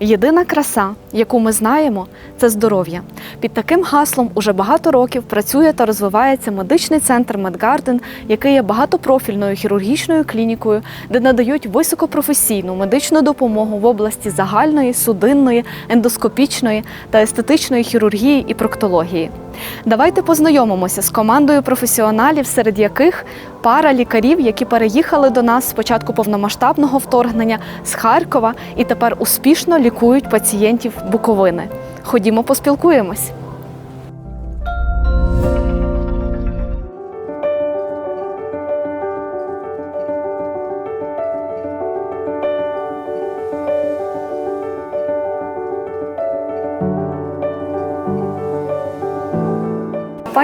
Єдина краса, яку ми знаємо, це здоров'я. Під таким гаслом уже багато років працює та розвивається медичний центр Медгарден, який є багатопрофільною хірургічною клінікою, де надають високопрофесійну медичну допомогу в області загальної, судинної, ендоскопічної та естетичної хірургії і проктології. Давайте познайомимося з командою професіоналів, серед яких пара лікарів, які переїхали до нас з початку повномасштабного вторгнення з Харкова і тепер успішно лікують пацієнтів Буковини. Ходімо поспілкуємось.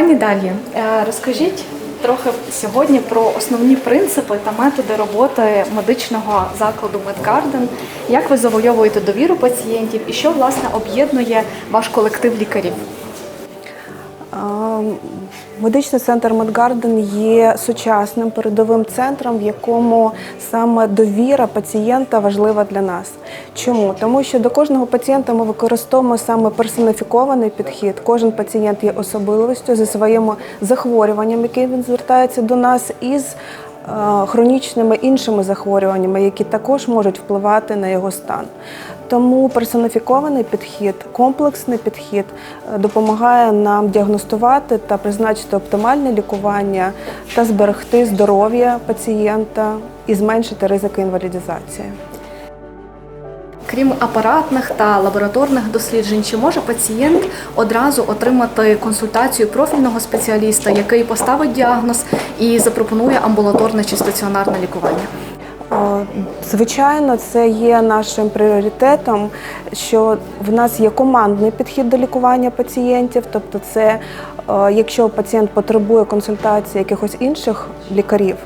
Пані Далі, е, розкажіть трохи сьогодні про основні принципи та методи роботи медичного закладу Медгарден. Як ви завойовуєте довіру пацієнтів і що власне об'єднує ваш колектив лікарів? Медичний центр Медгарден є сучасним передовим центром, в якому саме довіра пацієнта важлива для нас. Чому? Тому що до кожного пацієнта ми використовуємо саме персоніфікований підхід. Кожен пацієнт є особливістю зі своїм захворюванням, яким він звертається до нас, із е, хронічними іншими захворюваннями, які також можуть впливати на його стан. Тому персоніфікований підхід, комплексний підхід е, допомагає нам діагностувати та призначити оптимальне лікування та зберегти здоров'я пацієнта і зменшити ризики інвалідізації. Крім апаратних та лабораторних досліджень, чи може пацієнт одразу отримати консультацію профільного спеціаліста, який поставить діагноз і запропонує амбулаторне чи стаціонарне лікування? Е, Звичайно, це є нашим пріоритетом, що в нас є командний підхід до лікування пацієнтів. Тобто, це е, якщо пацієнт потребує консультації якихось інших лікарів,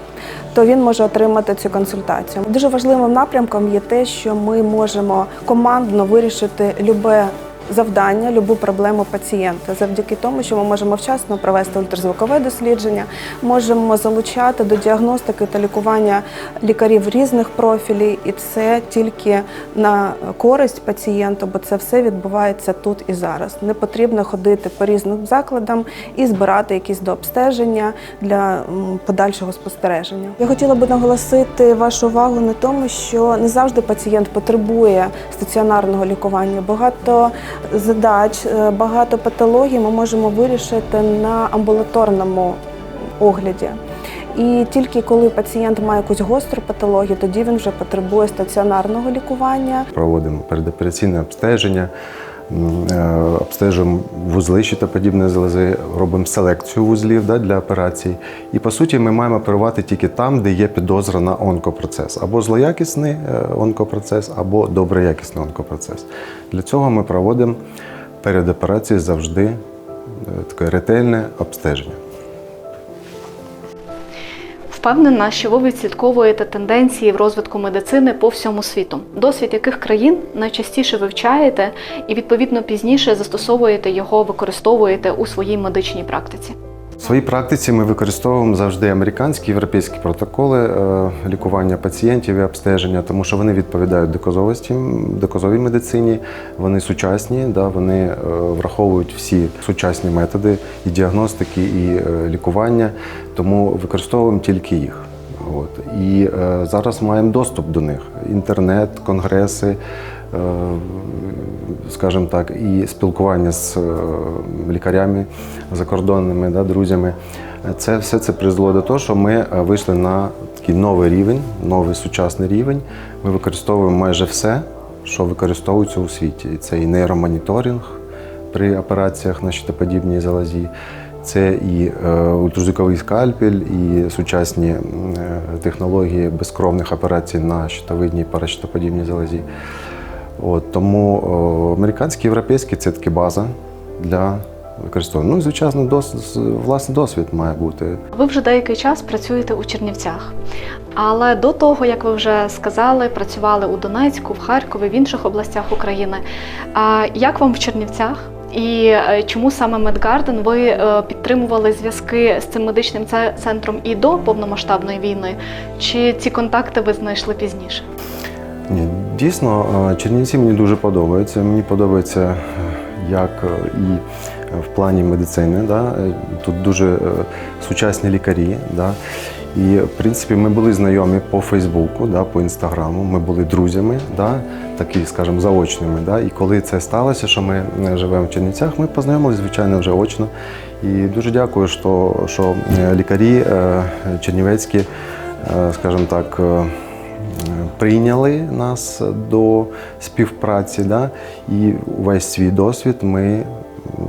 то він може отримати цю консультацію. Дуже важливим напрямком є те, що ми можемо командно вирішити любе. Завдання, любу проблему пацієнта завдяки тому, що ми можемо вчасно провести ультразвукове дослідження, можемо залучати до діагностики та лікування лікарів різних профілів, і це тільки на користь пацієнту, бо це все відбувається тут і зараз. Не потрібно ходити по різним закладам і збирати якісь дообстеження для подальшого спостереження. Я хотіла би наголосити вашу увагу на тому, що не завжди пацієнт потребує стаціонарного лікування. Багато задач, е, багато патологій ми можемо вирішити на амбулаторному огляді. І тільки коли пацієнт має якусь гостру патологію, тоді він вже потребує стаціонарного лікування. Проводимо передопераційне обстеження, м, вузлищі та подібні залози, робимо селекцію вузлів да, для операцій. І по суті, ми маємо оперувати тільки там, де є підозра на онкопроцес, або злоякісний е, онкопроцес, або доброякісний онкопроцес. Для цього ми проводимо перед операцією завжди е, таке ретельне обстеження. Впевнена, що ви відслідковуєте тенденції в розвитку медицини по всьому світу, досвід яких країн найчастіше вивчаєте і відповідно пізніше застосовуєте його, використовуєте у своїй медичній практиці. В своїй практиці ми використовуємо завжди американські європейські протоколи е, лікування пацієнтів і обстеження, тому що вони відповідають доказовості, доказовій медицині, вони сучасні, да, вони е, враховують всі сучасні методи і діагностики, і е, лікування, тому використовуємо тільки їх. От. І е, зараз маємо доступ до них: інтернет, конгреси, скажімо так, і спілкування з е, лікарями закордонними, да, друзями. Це все це призвело до того, що ми е, вийшли на такий новий рівень, новий сучасний рівень. Ми використовуємо майже все, що використовується у світі. Це і нейромоніторинг при операціях на щитоподібній залозі. Це і е, ультразвуковий скальпель, і сучасні е, технології безкровних операцій на щитовидній паращитоподібній залозі. От, тому о, американський, європейський це таки база для використовування. Ну, і, звичайно, дос, власний досвід має бути. Ви вже деякий час працюєте у Чернівцях. Але до того, як ви вже сказали, працювали у Донецьку, в Харкові, в інших областях України. А як вам в Чернівцях? І е, чому саме Медгарден ви е, підтримували зв'язки з цим медичним центром і до повномасштабної війни? Чи ці контакти ви знайшли пізніше? Ні, Дійсно, е, Чернівці мені дуже подобаються. Мені подобається е, як е, і в плані медицини. Да? Тут дуже сучасні лікарі. Да? І, в принципі, ми були знайомі по Фейсбуку, да, по інстаграму. Ми були друзями, да, такі, скажімо, заочними. Да. І коли це сталося, що ми живемо в Чернівцях, ми познайомилися, звичайно, вже очно. І дуже дякую, що, що лікарі чернівецькі, скажімо так, прийняли нас до співпраці. Да? І увесь свій досвід ми,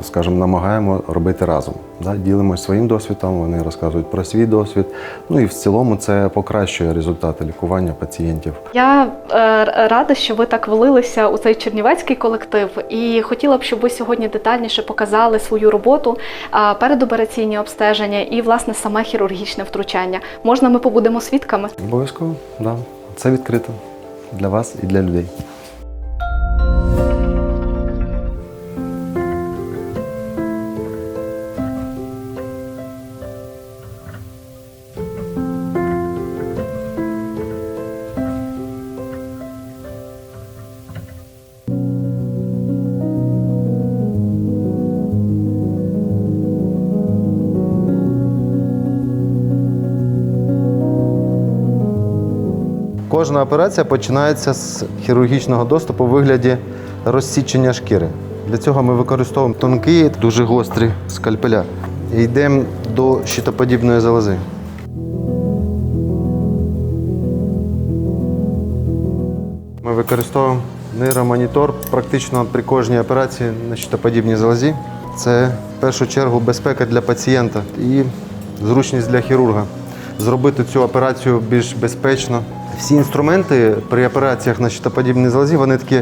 скажімо, намагаємо робити разом. Да? Ділимося своїм досвідом, вони розказують про свій досвід. Ну і в цілому це покращує результати лікування пацієнтів. Я е, рада, що ви так влилися у цей чернівецький колектив, і хотіла б, щоб ви сьогодні детальніше показали свою роботу, а, передопераційні обстеження і власне саме хірургічне втручання. Можна ми побудемо свідками? Обов'язково, да. Це відкрито для вас і для людей. Кожна операція починається з хірургічного доступу у вигляді розсічення шкіри. Для цього ми використовуємо тонкі, дуже гострі скальпеля. Йдемо до щитоподібної залози. Ми використовуємо нейромонітор практично при кожній операції на щитоподібній залозі. Це в першу чергу безпека для пацієнта і зручність для хірурга. Зробити цю операцію більш безпечно. Всі інструменти при операціях на щитоподібній залозі вони такі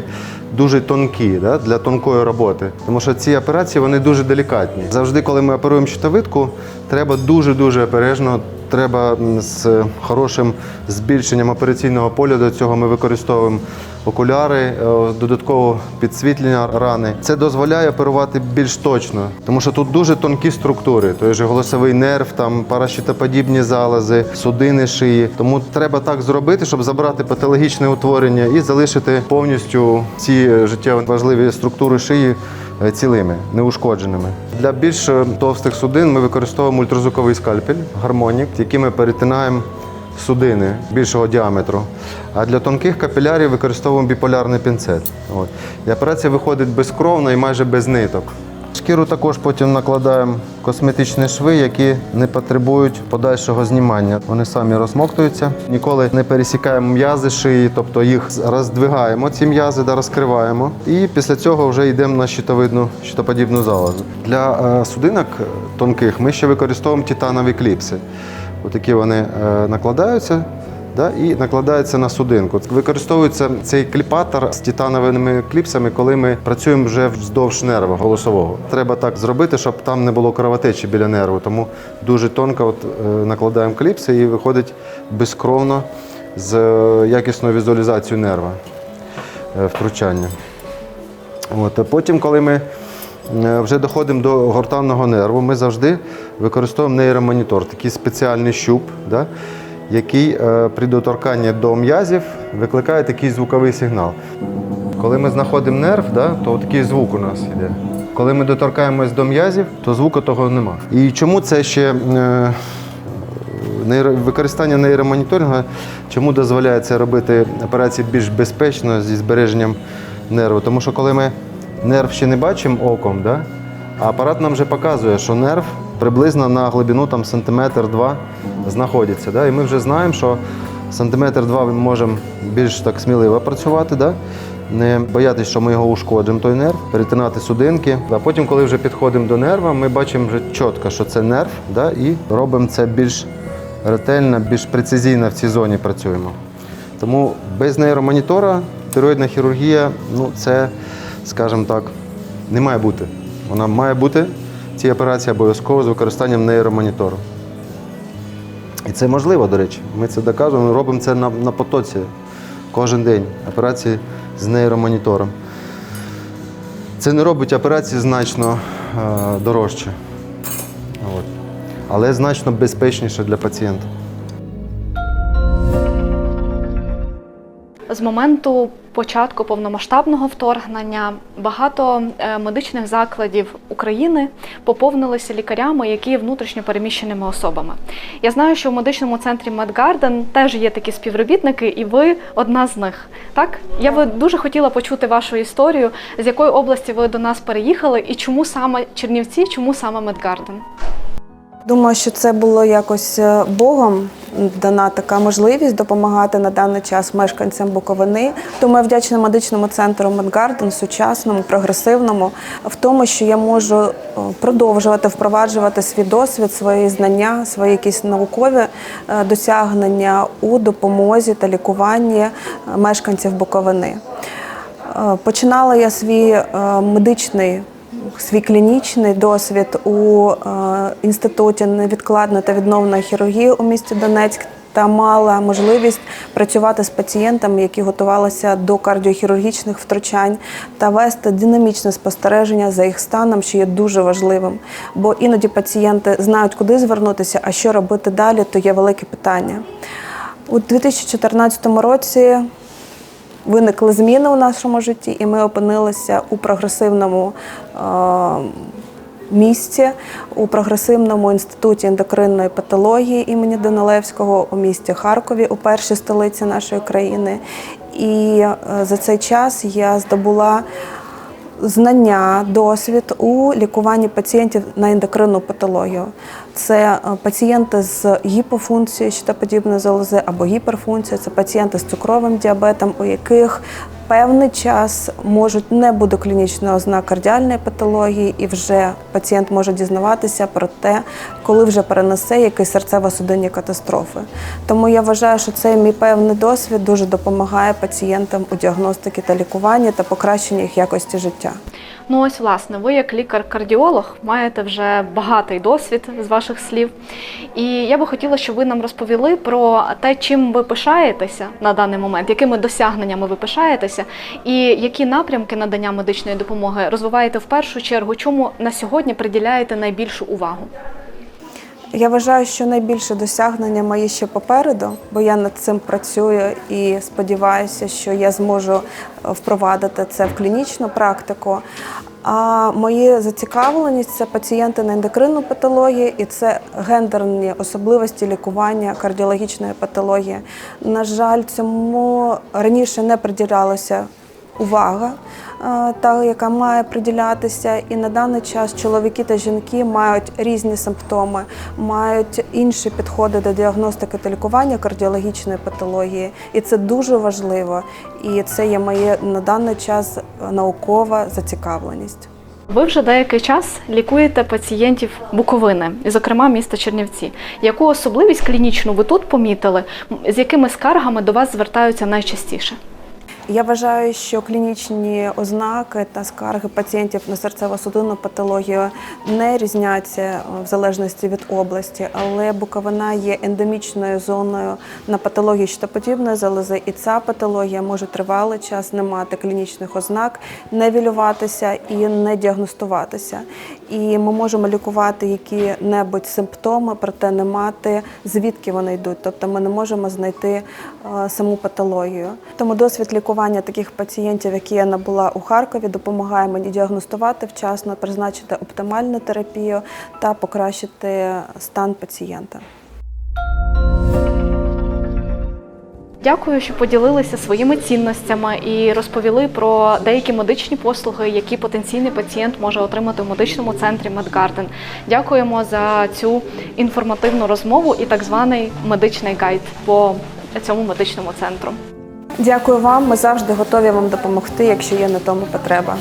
дуже тонкі да, для тонкої роботи. Тому що ці операції вони дуже делікатні. Завжди, коли ми оперуємо щитовидку, треба дуже-дуже обережно. Треба з хорошим збільшенням операційного поля. До цього ми використовуємо окуляри, е, додатково підсвітлення рани. Це дозволяє оперувати більш точно, тому що тут дуже тонкі структури, той же голосовий нерв, там паращитоподібні залози, судини шиї. Тому треба так зробити, щоб забрати патологічне утворення і залишити повністю ці е, життєво важливі структури шиї цілими, неушкодженими. Для більш е, товстих судин ми використовуємо ультразвуковий скальпель, гармонік, яким ми перетинаємо судини більшого діаметру. А для тонких капілярів використовуємо біполярний пінцет. От. І операція виходить безкровно і майже без ниток. Шкіру також потім накладаємо косметичні шви, які не потребують подальшого знімання. Вони самі розмоктуються. Ніколи не пересікаємо м'язи шиї, тобто їх роздвигаємо, ці м'язи да, розкриваємо. І після цього вже йдемо на щитовидну щитоподібну залозу. Для е, судинок тонких ми ще використовуємо титанові кліпси. Отакі вони е, накладаються. Да, і накладається на судинку. Використовується цей кліпатор з титановими кліпсами, коли ми працюємо вже вздовж нерва голосового. Треба так зробити, щоб там не було кровотечі біля нерву. Тому дуже тонко от, е, накладаємо кліпси і виходить безкровно з е, якісною візуалізацією нерва е, втручання. От. Потім, коли ми вже доходимо до гортанного нерву, ми завжди використовуємо нейромонітор, такий спеціальний щуп, да, який е, при доторканні до м'язів викликає такий звуковий сигнал. Коли ми знаходимо нерв, да, то такий звук у нас йде. Коли ми доторкаємось до м'язів, то звуку того нема. І чому це ще е, використання нейромоніторингу, чому дозволяє це робити операції більш безпечно зі збереженням нерву? Тому що коли ми нерв ще не бачимо оком, да, а апарат нам вже показує, що нерв приблизно на глибину там, сантиметр-два знаходиться. Да, і ми вже знаємо, що сантиметр-два ми можемо більш так сміливо працювати. Да? Не боятися, що ми його ушкоджимо, той нерв, перетинати судинки. А потім, коли вже підходимо до нерва, ми бачимо вже чітко, що це нерв, да? і робимо це більш ретельно, більш прецизійно в цій зоні працюємо. Тому без нейромонітора тироїдна хірургія ну, це, скажімо так, не має бути. Вона має бути ці операції обов'язково з використанням нейромонітору. І це можливо, до речі. Ми це доказуємо, робимо це на, на потоці кожен день. Операції з нейромонітором. Це не робить операції значно е, дорожче. От. Але значно безпечніше для пацієнта. З моменту початку повномасштабного вторгнення багато е, медичних закладів України поповнилися лікарями, які є внутрішньо переміщеними особами. Я знаю, що в медичному центрі Медгарден теж є такі співробітники, і ви одна з них. Так я би дуже хотіла почути вашу історію, з якої області ви до нас переїхали, і чому саме Чернівці, чому саме Медгарден? Думаю, що це було якось е, Богом дана така можливість допомагати на даний час мешканцям Буковини. Тому я вдячна медичному центру Медгарден, сучасному, прогресивному, в тому, що я можу е, продовжувати впроваджувати свій досвід, свої знання, свої якісь наукові е, досягнення у допомозі та лікуванні е, мешканців Буковини. Починала я свій медичний, свій клінічний досвід у е, інституті невідкладної та відновної хірургії у місті Донецьк. Та мала можливість працювати з пацієнтами, які готувалися до кардіохірургічних втручань, та вести динамічне спостереження за їх станом, що є дуже важливим. Бо іноді пацієнти знають, куди звернутися, а що робити далі, то є велике питання. У 2014 році виникли зміни у нашому житті, і ми опинилися у прогресивному е, місці, у прогресивному інституті ендокринної патології імені Данилевського у місті Харкові, у першій столиці нашої країни. І е, за цей час я здобула знання, досвід у лікуванні пацієнтів на ендокринну патологію. Це е, пацієнти з гіпофункцією щитоподібної залози або гіперфункцією, це пацієнти з цукровим діабетом, у яких певний час можуть не бути клінічної ознак кардіальної патології, і вже пацієнт може дізнаватися про те, коли вже перенесе якісь серцево-судинні катастрофи. Тому я вважаю, що цей мій певний досвід дуже допомагає пацієнтам у діагностиці та лікуванні та покращенні їх якості життя. Ну ось власне, ви як лікар-кардіолог маєте вже багатий досвід з ваших слів. І я би хотіла, щоб ви нам розповіли про те, чим ви пишаєтеся на даний момент, якими досягненнями ви пишаєтеся, і які напрямки надання медичної допомоги розвиваєте в першу чергу, чому на сьогодні приділяєте найбільшу увагу? Я вважаю, що найбільше досягнення мої ще попереду, бо я над цим працюю і сподіваюся, що я зможу е, впровадити це в клінічну практику. А мої зацікавленість це пацієнти на ендокринну патологію і це гендерні особливості лікування кардіологічної патології. На жаль, цьому раніше не приділялося увага, е, та яка має приділятися, і на даний час чоловіки та жінки мають різні симптоми, мають інші підходи до діагностики та лікування кардіологічної патології, і це дуже важливо. І це є моє на даний час наукова зацікавленість. Ви вже деякий час лікуєте пацієнтів Буковини, зокрема міста Чернівці. Яку особливість клінічну ви тут помітили? З якими скаргами до вас звертаються найчастіше? Я вважаю, що клінічні ознаки та скарги пацієнтів на серцево-судинну патологію не різняться е, в залежності від області, але Буковина є ендемічною зоною на патології щитоподібної залози, і ця патологія може тривалий час не мати клінічних ознак, не вілюватися і не діагностуватися. І ми можемо лікувати які-небудь симптоми, проте не мати звідки вони йдуть. Тобто ми не можемо знайти е, саму патологію. Тому досвід лікування таких пацієнтів, які я набула у Харкові, допомагає мені діагностувати вчасно, призначити оптимальну терапію та покращити стан пацієнта. Дякую, що поділилися своїми цінностями і розповіли про деякі медичні послуги, які потенційний пацієнт може отримати в медичному центрі Медгарден. Дякуємо за цю інформативну розмову і так званий медичний гайд по цьому медичному центру. Дякую вам. Ми завжди готові вам допомогти, якщо є на тому потреба.